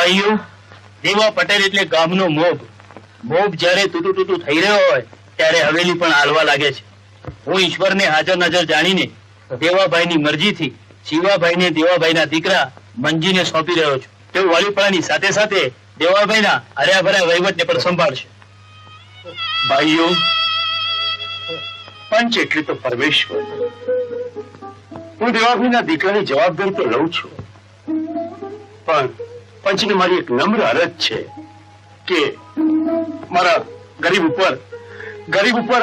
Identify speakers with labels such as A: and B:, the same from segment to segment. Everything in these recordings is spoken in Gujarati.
A: ભાઈઓ, દેવા પટેલ એટલે ગામનો મોભ. મોભ જ્યારે તૂટું તૂટું થઈ રહ્યો હોય, ત્યારે હવેલી પણ હાલવા લાગે છે. હું ઈશ્વરને હાજર નજર જાણીને દેવાભાઈની મરજીથી શિવાભાઈને દેવાભાઈના દીકરા મંજીને સોંપી રહ્યો છું. તેઓ વાલીપણાની સાથે સાથે દેવાભાઈના હર્યાભર્યા વહીવટને પણ સંભાળશે.
B: ભાઈઓ, પંચ એટલે તો પરમેશ્વર. હું દેવાભાઈના દીકરાની જવાબદારી તો લઉં છું. પણ પંચને મારી એક નમ્ર અરજ છે કે મારા ગરીબ ઉપર ગરીબ ઉપર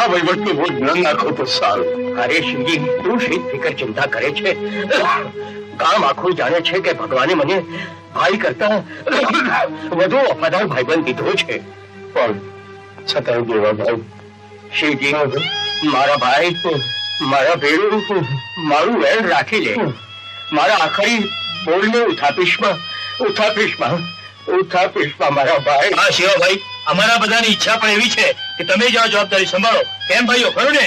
B: આ વહીવટનો બોજ ન નાખો તો સારું.
C: અરે શિવજી તું શીત ફિકર ચિંતા કરે છે. કામ આખું જાણે છે કે ભગવાને મને ભાઈ કરતા વધુ વફાદાર ભાઈબંધ દીધો છે.
B: પણ છતાં દેવા ભાઈ
C: શિવજી મારા ભાઈ મારા ભેડું મારું વેણ રાખી લે. મારા આખરી બોલને ઉથાપીશમાં ઉથાપીશમાં ઉથાપીશમાં મારા ભાઈ.
A: હા શિવાભાઈ અમારા બધાની ઈચ્છા પણ એવી છે કે તમે જ આ જવાબદારી સંભાળો. કેમ ભાઈઓ ખરું ને?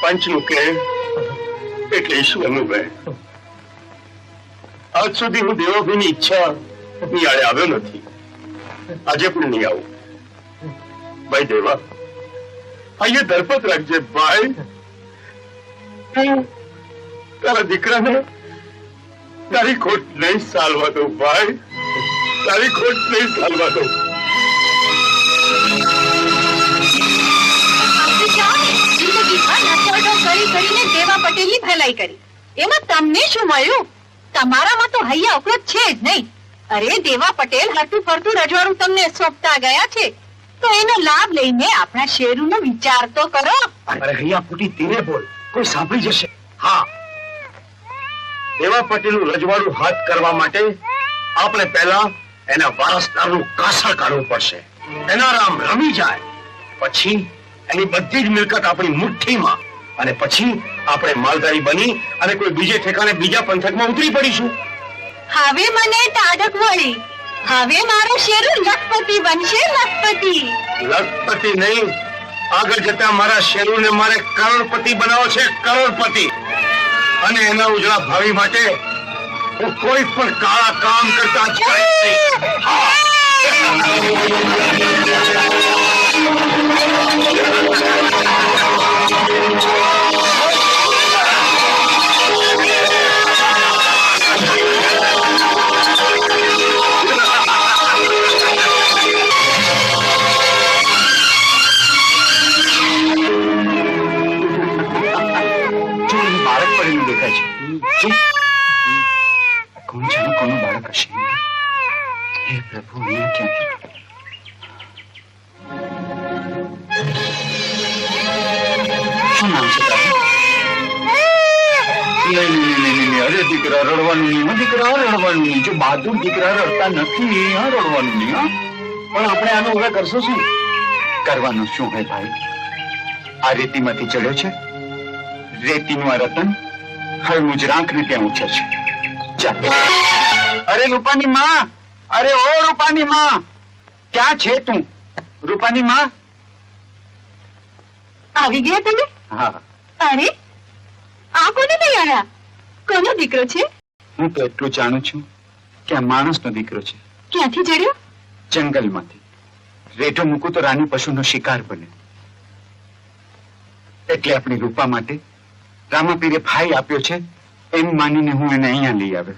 B: પંચનું કે એટલે ઈશ્વરનું આજ સુધી હું દેવભીની ઈચ્છા નિયાળે આવ્યો નથી. આજે પણ નહીં આવું. ભાઈ દેવા અહીંયા દરપત રાખજે ભાઈ. તારા દીકરાને તારી ખોટ નહીં સાલવા દઉં ભાઈ તારી ખોટ નહીં સાલવા દઉં
D: જિંદગીમાં નચોડો કરી કરીને દેવા પટેલની ભલાઈ કરી. એમાં તમને શું મળ્યું? તમારામાં તો હૈયા અવરોધ છે જ નહીં. અરે દેવા પટેલ હરતું ફરતું રજવાડું તમને સોંપતા ગયા છે. તો એનો લાભ લઈને આપણા શેરુનો વિચાર તો કરો.
C: અરે હૈયા ફૂટી ધીરે બોલ. કોઈ સાંભળી જશે? હા. દેવા પટેલનું રજવાડું હાથ કરવા માટે આપણે પહેલા એના વારસદારનું કાસળ કાઢવું પડશે. એના રામ રમી જાય. પછી એની બધી જ મિલકત આપણી મુઠ્ઠીમાં અને પછી આપણે માલધારી બની અને કોઈ બીજે ઠેકાણે બીજા પંથકમાં ઉતરી પડીશું.
D: હવે મને તાડક મળી હવે મારો શેરુ લખપતિ બનશે લખપતિ.
C: લખપતિ નહીં. આગળ જતા મારા શેરુને મારે કરોડપતિ બનાવો છે કરોડપતિ. અને એના ઉજળા ભાવિ માટે હું કોઈ પણ કાળા કામ કરતા અચકાઈશ નહીં. દીકરા રડવાનું નહીં હો, દીકરા રડવાનું. નહીં જો બહાદુર દીકરા રડતા નથી હા રડવાનું નહીં હા. પણ આપણે આનો હવે કરશું શું? કરવાનું શું હે ભાઈ? આ રેતીમાંથી ચડ્યો છે? રેતીનું આ રતન? હવે મુજરાંકને ત્યાં ઉછે છે. ચાલ અરે રૂપાની માં! અરે ઓ રૂપાની માં! ક્યાં છે તું? રૂપાની માં?
D: આવી ગયા તમે?
C: હા.
D: અરે આ કોને નહીં આવ્યા? કોનો દીકરો છે?
C: હું તો એટલું જાણું છું કે આ માણસનો દીકરો છે.
D: ક્યાંથી જડ્યો
C: જંગલમાંથી. રેઢો મૂકું તો રાની પશુનો શિકાર બને. એટલે આપણી રૂપા માટે રામાપીરે ભાઈ આપ્યો છે એમ માનીને હું એને અહીંયા લઈ આવ્યો.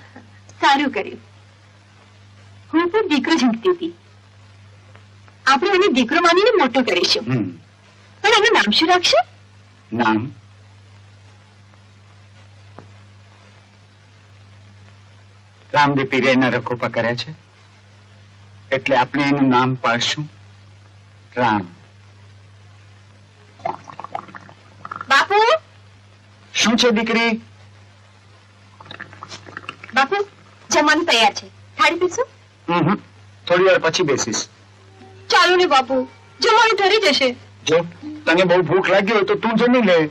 D: સારું કર્યું. હું પણ દીકરો ઝૂંટતી હતી. આપણે એને દીકરો માનીને મોટો કરીશું. પણ એનું નામ શું રાખશે?
C: નામ? રામદેવ પીરિયાના રખોપા કર્યા છે? એટલે આપણે એનું નામ પાડશું રામ.
D: બાપુ?
C: શું છે દીકરી?
D: બાપુ જમવાનું તૈયાર છે. થાળી પીશું
C: થોડી વાર પછી બેસીશ.
D: ચાલો ને બાપુ જમવાનું ઠરી જશે.
C: જો તને બહુ ભૂખ લાગી હોય તો તું જમી લે.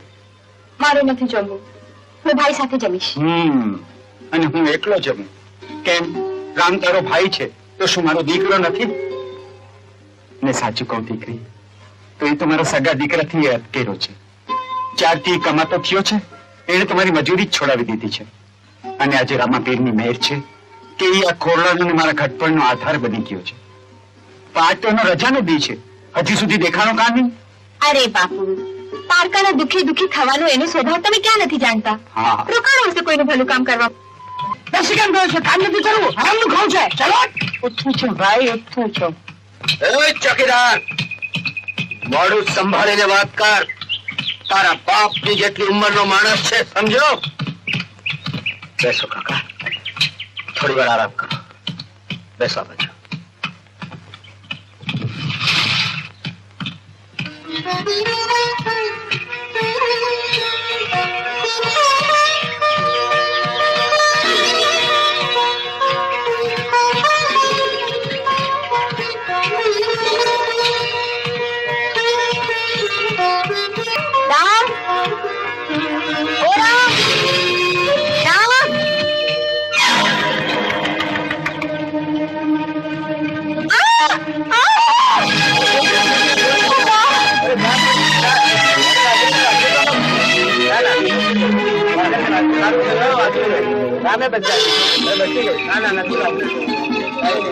D: મારે નથી જમવું. હું ભાઈ સાથે જમીશ.
C: હમ. અને હું એકલો જમું. કેમ? રામ તારો ભાઈ છે તો શું મારો દીકરો નથી? ને સાચું કહું દીકરી તો એ તો સગા દીકરાથી અટકેલો છે. ચારથી કમાતો થયો છે એને તમારી મજૂરી જ છોડાવી દીધી છે. અને આજે રામાપીરની મહેર છે કે એ આ ખોરડાનો ને મારા ઘટપણનો આધાર બની ગયો છે. પણ આજ તો એનો રજાનો દી છે. હજી સુધી દેખાણો કાં નહીં
D: અરે બાપુ પારકાના દુખી દુખી થવાનો એનો સ્વભાવ તમે ક્યાં નથી જાણતા?
C: હા.
D: રોકાણો હશે કોઈનું ભલું કામ કરવા.
E: બેસી કેમ ગયો છે કામ નથી કરવું. આરામનું ખાવું છે. ચલો. ઉઠું છું ભાઈ ઉઠું છું.
F: ઓય ચોકીદાર. મોડું સંભાળીને વાત કર. તારા બાપની જેટલી ઉંમરનો માણસ છે સમજો? બેસો કાકા. થોડી વાર આરામ કરો. બેસો આ બાજુ.
D: રામ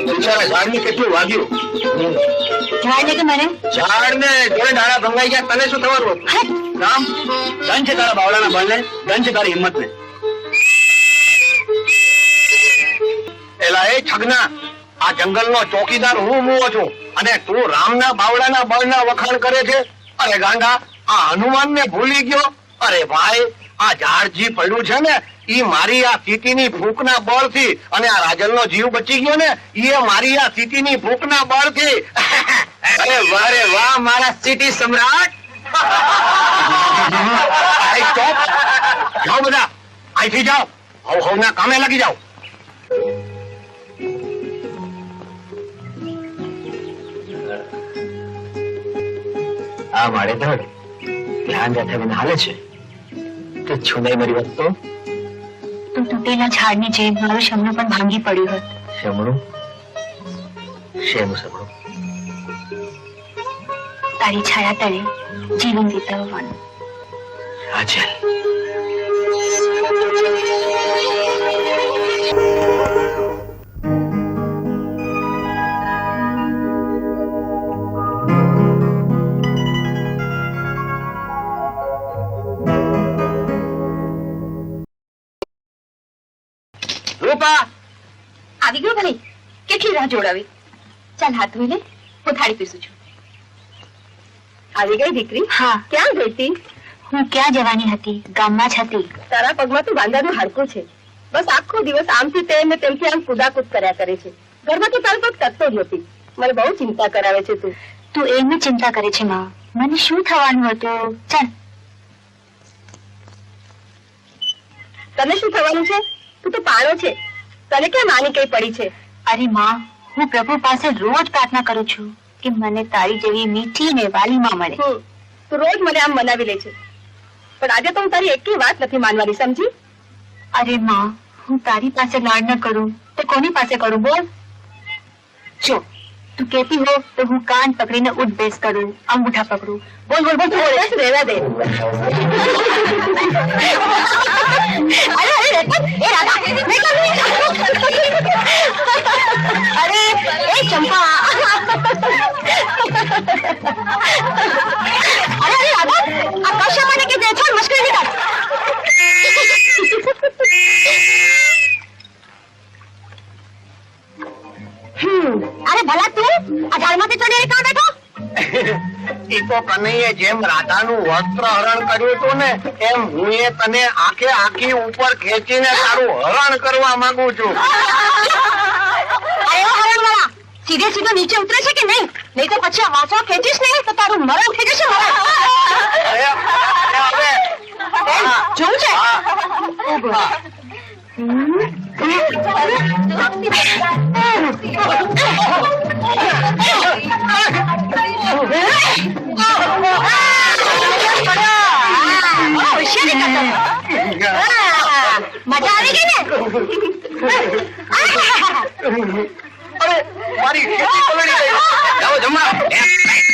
F: બિચારા ઝાડને કેટલું વાગ્યું?
D: ઝાડને કે મને
F: ઝાડને જોડે ડાળા ભંગાઈ ગયા તને શું થવાનું રામ ધન છે તારા બાવળાના બળને ધન છે તારી હિંમતને. એલા એ છગના આ જંગલનો ચોકીદાર હું મુવો છું અને તું રામના બાવળાના બળના વખાણ કરે છે? અરે ગાંડા આ હનુમાન ને ભૂલી ગયો? અરે ભાઈ આ ઝાડજી પડ્યું છે ને ઈ મારી આ સીટીની ફૂંકના બળથી અને આ રાજલનો જીવ બચી ગયો ને એ મારી આ સીટીની ફૂંકના બળથી. અરે વાહ રે વાહ, મારા સિટી સમ્રાટ. જાઓ બધા. અહીંથી જાઓ. હવ હવના કામે લાગી જાઓ. આ મારે ધડ ધ્યાન રાખે મને હાલે છે. કે છુનાઈ મારી વાત તું
D: તૂટેલા ઝાડની જેમ મારું શમનું પણ ભાંગી પડ્યું હતું.
F: શમણું? શેનું શમણું?
D: તારી છાયા તળે જીવન વિતાવવાનું.
F: રાજલ.
D: રાહ જોડાવી. ચાલ હાથ ધોઈ લે હું થાળી પીસું છું. આવી ગઈ દીકરી? હા. ક્યાં ગઈ હતી? હું ક્યાં જવાની હતી? ગામમાં જ હતી.
E: તારા પગમાં તો વાંદાનું હાડકું છે. બસ આખો દિવસ આમથી તેમ ને તેમથી આમ કુદાકુદ કર્યા કરે છે. ઘરમાં તો તારો પગ કરતો જ નથી. મને બહુ ચિંતા કરાવે છે તું.
D: તું એમ ચિંતા કરે છે માં. મને શું થવાનું હતું? ચાલ.
E: તને શું થવાનું છે? તું તો પાણો છે. તને ક્યાં માની કઈ પડી છે?
D: અરે માં હું પ્રભુ પાસે રોજ પ્રાર્થના કરું છું કે મને તારી જેવી મીઠી ને વાલી માં મળે
E: તું રોજ મને આમ મનાવી લે છે. પણ આજે તો હું તારી એકલી વાત નથી માનવાની સમજી?
D: અરે માં હું તારી પાસે લાડ ન કરું. તો કોની પાસે કરું બોલ? જો તું કેતી હો તો હું કાન પકડીને ઉઠ બેસ કરું અંગૂઠા પકડું. બોલ બોલ બોલ બોલ.
E: રહેવા દે.
D: અરે અરે એ રાધા, મેં રેખા. ચંપા અરે અરે રાધા આ કશા માટે કે છોડ મુશ્કેલ નહીં અરે ભલા તું આ ઝાડમાંથી ચડીને કાં બેઠો
F: ઈ તો કનૈયે જેમ રાધાનું વસ્ત્ર હરણ કર્યું હતું ને એમ હું એ તને આખે આખી ઉપર ખેંચીને તારું હરણ કરવા માંગુ છું
D: સીધે સીધો નીચે ઉતરે છે કે નહીં? નહીં તો પછી આ વાંસળો ખેંચીશ ને તો તારું મરણ થઈ જશે એમ, જોવું છે? મજા આવી ગઈ ને?
F: મારી ખેતી પલળી ગઈ. લાવો જમણા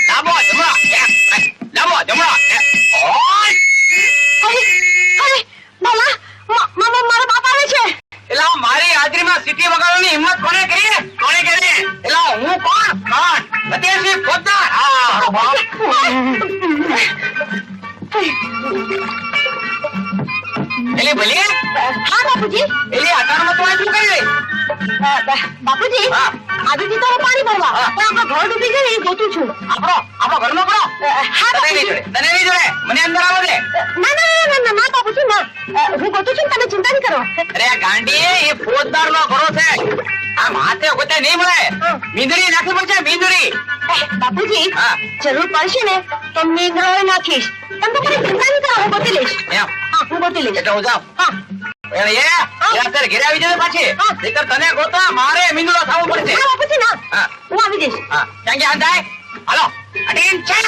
F: લાવો જમણા લાવો
D: જમણા મારી હિંમત કોને કરી? કોને કરી? એટલે હું
F: કોણ? કોણ? અત્યારથી પોતા હા
G: બાપ. ભલે
D: હા બાપુજી. બાપુજી આજે તો પાણી ભરવા. પણ આપણો ઘર ડૂબી ગયો ને એ ગોતું છું.
G: આપણો આપણો ઘરનો કરો
D: હા
G: તને નહીં જોડે તને નહીં જોડે. મને અંદર આવો દે
D: ના ના ના ના ના બાપુજી ના. હું ગોતું છું તમે ચિંતા નહીં કરો.
G: અરે આ ગાંડી એ ફોજદાર નો ઘરો છે. આ માથે ગોતે નહીં મળે. મીંદડી નાખવી પડશે મીંદડી.
D: બાપુજી. જરૂર પડશે ને તો નીંદણો નાખીશ. તમે તો મને ચિંતા નહીં કરો હું ગોતી લઈશ. હા હું ગોતી લઈશ.
G: એટલે હું જાઉં.
D: હા.
G: એ એ અત્યારે ઘરે આવી જશે પાછી. તને ગોતા મારે મિંગલો થવું પડશે.
D: હા ના.
G: હું.
D: આવી જઈશ.
G: હા. ક્યાં ગયા હંધાય હાલો અટેન્શન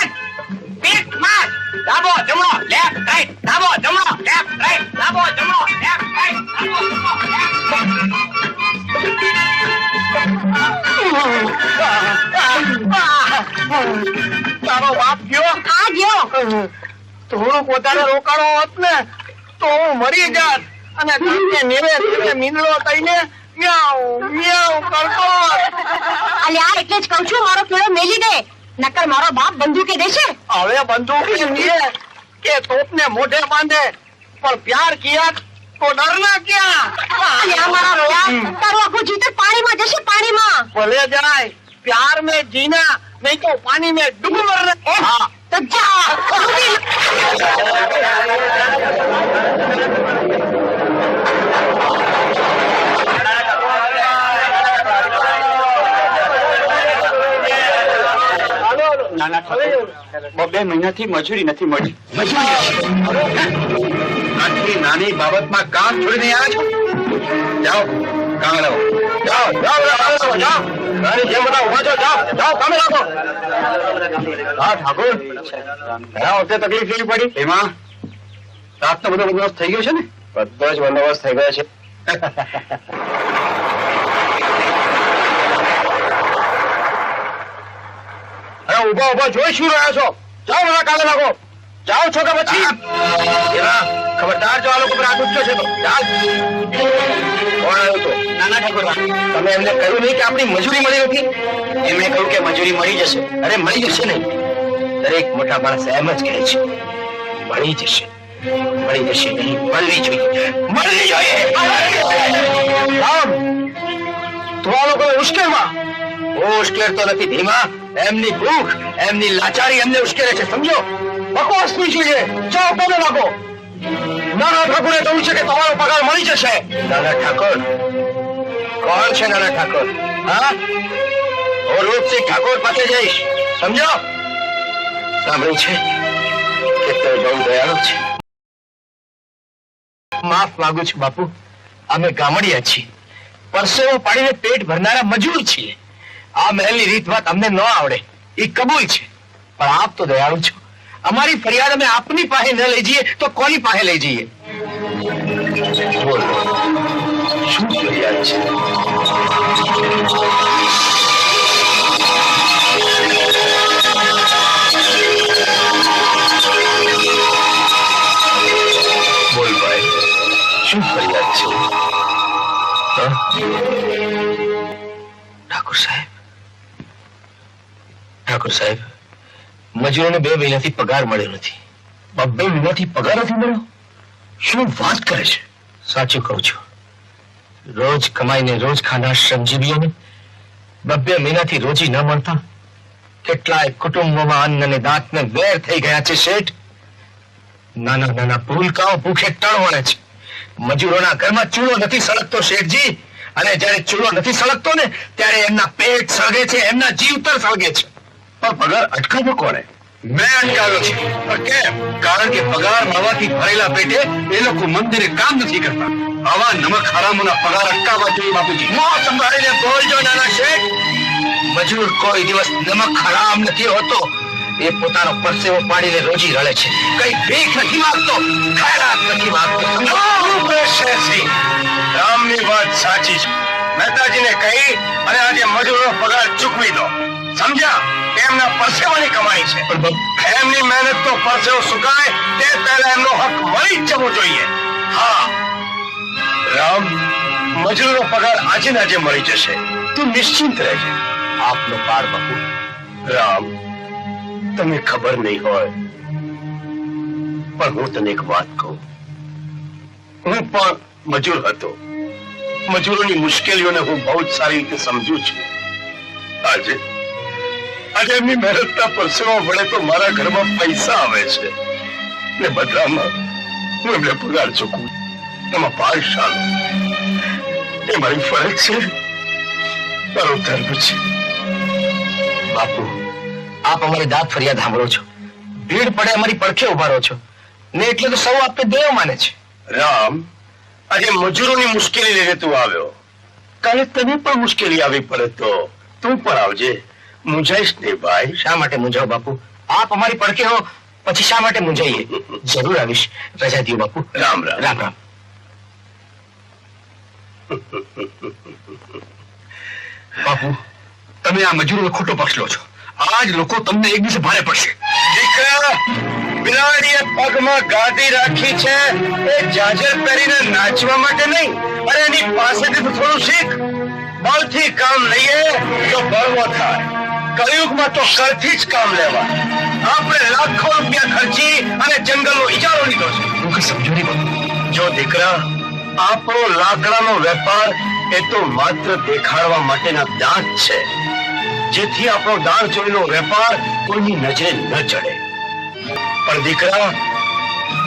G: પીક માર. ડાબો જમણો લેફ્ટ રાઈટ. ડાબો જમણો લેફ્ટ રાઈટ. ડાબો જમણો લેફ્ટ રાઈટ. ડાબો જમણો
F: તારો બાપ ગયો.
D: આ ગયો.
F: થોડુંક વધારે રોકાણો હોત ને તો હું મરી જાત. અને તમને નીવે નીવે મીંદડો થઈને મ્યાઉ મ્યાઉ કરતો હોત.
D: અલ્યા એટલે જ કહું છું મારો કેળો મેલી દે નકર મારો બાપ બંદૂકે દેશે
F: હવે બંદૂક લીએ કે તોપને મોઢે બાંધે પણ પ્યાર કિયા તો ડરના ક્યાં
D: અલ્યા મારા રોયા તારો આખો જીતર પાણીમાં જશે પાણીમાં
F: ભલે જાય प्यार में जीना नहीं तो पानी में डूब मरना हाँ
D: તો જા
E: બે મહિનાથી મજૂરી નથી મળી. આટલી નાની બાબતમાં કામ છોડીને આવ્યા છો? જાઓ કાંગડાઓ જાઓ જાઓ જાઓ, જાઓ જાઓ. રાણી જેમ બધા ઊભા છો જાઓ જાઓ કામે લાગો. હા ઠાકોર. ઘણા વખતે તકલીફ કેવી પડી. એમાં રાતનો બધો બંદોબસ્ત થઈ ગયો છે ને? બધો જ બંદોબસ્ત થઈ ગયો છે. અરે ઊભા ઊભા જોઈ શું રહ્યા છો? જાઓ બધા કાલે લાગો જાઓ છો કે પછી? ખબરદાર જો આ લોકો પર હાથ છે તો ચાલ. કોણ આવ્યો તો? નાના ઠાકોર તમે એમને કહ્યું નહીં કે આપણી મજૂરી મળી નથી? એમણે કહ્યું કે મજૂરી મળી જશે. અરે મળી જશે નહીં. દરેક મોટા માણસ એમ જ કહે છે મળી જશે મળી જશે નહીં મળવી જોઈએ. મળવી જોઈએ! રામ તો આ લોકો ઉશ્કેરમાં? હું ઉશ્કેરતો નથી ધીમા. એમની ભૂખ, એમની લાચારી એમને ઉશ્કેરે છે, સમજો? બકવાસ નહીં જોઈએ જાઓ પગે લાગો નાના ઠાકોરે કહ્યું છે કે તમારો પગાર મળી જશે. નાના ઠાકોર? કોણ છે નાના ઠાકોર? હા? હું રૂપસિંહ ઠાકોર પાસે જઈશ. સમજો? સાંભળ્યું છે કે તે બહુ દયાળુ છે. માફ માંગુ છું બાપુ. અમે ગામડિયા છીએ. પરસેવો પાડીને પેટ ભરનારા મજૂર છીએ. આ મહેલની રીત વાત અમને ન આવડે. એ કબૂલ છે. પણ આપ તો દયાળુ છો. અમારી ફરિયાદ અમે આપની પાસે ન લઈ જઈએ તો કોની પાસે લઈ જઈએ? શું ફરિયાદ છે? ઠાકોર સાહેબ, મજૂરોને બે મહિનાથી પગાર મળ્યો નથી. બબ્બે મહિનાથી પગાર નથી મળ્યો? શું વાત કરે છે? સાચું કહું છું. રોજ કમાઈને રોજ ખાનાર શ્રમજીવીઓને બબ્બે મહિનાથી રોજી ન મળતા. કેટલાય કુટુંબોમાં અન્ન અને દાંતને વેર થઈ ગયા છે શેઠ. નાના નાના ભૂલકાઓ ભૂખે ટળવણે છે. મજૂરોના ઘરમાં ચૂલો નથી સળગતો શેઠજી. અને જ્યારે ચૂલો નથી સળગતો ને, ત્યારે એમના પેટ સળગે છે, એમના જીવતર સળગે છે. પણ પગાર અટકાવ્યો કોને મેં અટકાવ્યો છે. પણ કેમ? કારણ કે પગાર મળવાથી ભરેલા પેટે એ લોકો મંદિરે કામ નથી કરતા. આવા નમક હરામોના પગાર અટકાવવા જોઈએ બાપુજી. મોં સંભાળીને બોલજો નાના શેઠ. મજૂર કોઈ દિવસ નમક હરામ નથી હોતો. એ પોતાનો પરસેવો પાડીને રોજી રળે છે. કઈ ભીખ નથી માંગતો. ખૈરાત નથી માંગતો. રામની વાત સાચી છે. મહેતાજીને કહી અને આજે મજૂરો પગાર ચૂકવી દો. સમજ્યા? એમના પરસેવાની કમાઈ છે. એમની મહેનત તો પરસેવો સુકાય તે પહેલા એમનો હક મળી જ જવો જોઈએ. હા. રામ મજૂરનો પગાર આજે ને આજે મળી જશે. તું નિશ્ચિંત રહેજે. આપનો પાર બહુ રામ
B: તને ખબર નહીં હોય પણ હું તને એક વાત કહું. હું પણ મજૂર હતો. મજૂરોની મુશ્કેલીઓને હું બહુ જ સારી રીતે સમજુ છું. આજે આજે એમની મહેનતના પરસેવા વડે તો મારા ઘરમાં પૈસા આવે છે. ને બદલામાં હું એમને પગાર ચૂકવું એમાં પાઠશાળો એ મારી ફરજ છે. મારો ધર્મ છે.
G: બાપુ, આપ અમારી દાંત ફરિયાદ સાંભળો છો. ભીડ પડે અમારી પડખે ઊભા રહો છો. ને એટલે તો સૌ આપને દેવ માને છે.
B: રામ, આજે મજૂરોની મુશ્કેલી લઈને તું આવ્યો. કાલે તને પણ મુશ્કેલી આવી પડે તો તું પણ આવજે. મુંજાઈશ નહીં ભાઈ?
G: શા માટે મૂંઝાવ બાપુ? આપ અમારી પડખે હો પછી શા માટે મૂંઝાઈએ? જરૂર આવીશ રજા દિયો બાપુ.
B: રામ રામ.
G: રામ રામ.
C: બાપુ તમે આ મજૂરોનો ખોટો પક્ષ લો છો. આજ લોકો તમને એક દિવસે ભારે પડશે.
B: બિલાડીએ પગમાં ગાદી રાખી છે. એ જાજર પહેરીને નાચવા માટે નહીં અરે એની પાસેથી થોડું શીખ. બળથી કામ લઈએ તો બળવો થાય. કળિયુગમાં તો કરથી જ કામ લેવા. આપણે લાખો રૂપિયા ખર્ચી અને જંગલનો ઇજારો લીધો છે
C: હું કઈ સમજો નહીં
B: જો દીકરા આપણો લાકડાનો વેપાર એ તો માત્ર દેખાડવા માટેના દાંત છે. જેથી આપણો દાણ ચોરીનો વેપાર કોઈની નજરે ન ચડે. પણ દીકરા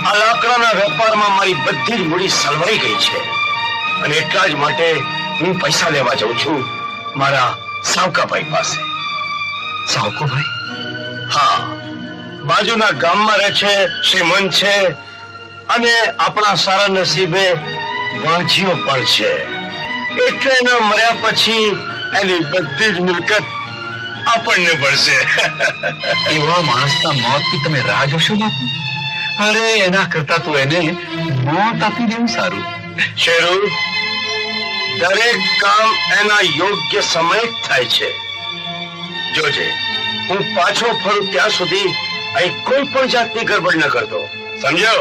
B: આ લાકડાના વેપારમાં મારી બધી જ મૂડી સલવાઈ ગઈ છે. અને એટલા જ માટે હું પૈસા લેવા જાઉં છું મારા સાવકાભાઈ પાસે.
C: સાવકો ભાઈ
B: હા. બાજુના ગામમાં રહે છે શ્રીમંત છે અને આપણા સારા નસીબે વાંચીઓ પણ છે. એટલે એના મર્યા પછી એની બધી જ મિલકત આપણને પડશે.
C: એવા માણસના મોતથી તમે રાહ જોશો બાપુ? અરે એના કરતા તો એને મોત આપી દેવું સારું.
B: શેરુ દરેક કામ એના યોગ્ય સમય થાય છે. જોજે. હું પાછો ફરું ત્યાં સુધી અહીં કોઈ પણ જાતની ગરબડ ન કરતો. સમજો